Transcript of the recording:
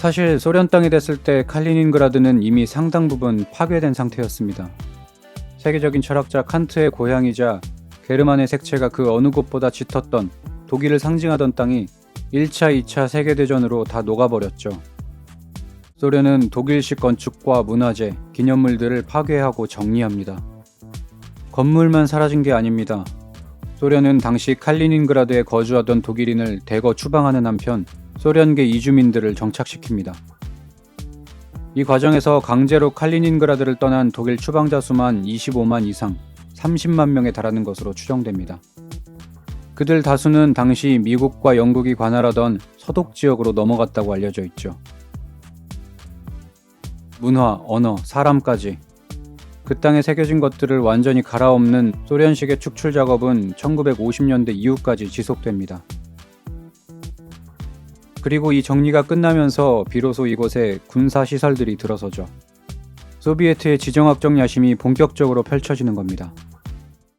사실 소련 땅이 됐을 때 칼리닌그라드는 이미 상당 부분 파괴된 상태였습니다. 세계적인 철학자 칸트의 고향이자 게르만의 색채가 그 어느 곳보다 짙었던 독일을 상징하던 땅이 1차, 2차 세계대전으로 다 녹아버렸죠. 소련은 독일식 건축과 문화재, 기념물들을 파괴하고 정리합니다. 건물만 사라진 게 아닙니다. 소련은 당시 칼리닌그라드에 거주하던 독일인을 대거 추방하는 한편 소련계 이주민들을 정착시킵니다. 이 과정에서 강제로 칼리닌그라드를 떠난 독일 추방자 수만 25만 이상, 30만 명에 달하는 것으로 추정됩니다. 그들 다수는 당시 미국과 영국이 관할하던 서독 지역으로 넘어갔다고 알려져 있죠. 문화, 언어, 사람까지 그 땅에 새겨진 것들을 완전히 갈아엎는 소련식의 축출 작업은 1950년대 이후까지 지속됩니다. 그리고 이 정리가 끝나면서 비로소 이곳에 군사 시설들이 들어서죠. 소비에트의 지정학적 야심이 본격적으로 펼쳐지는 겁니다.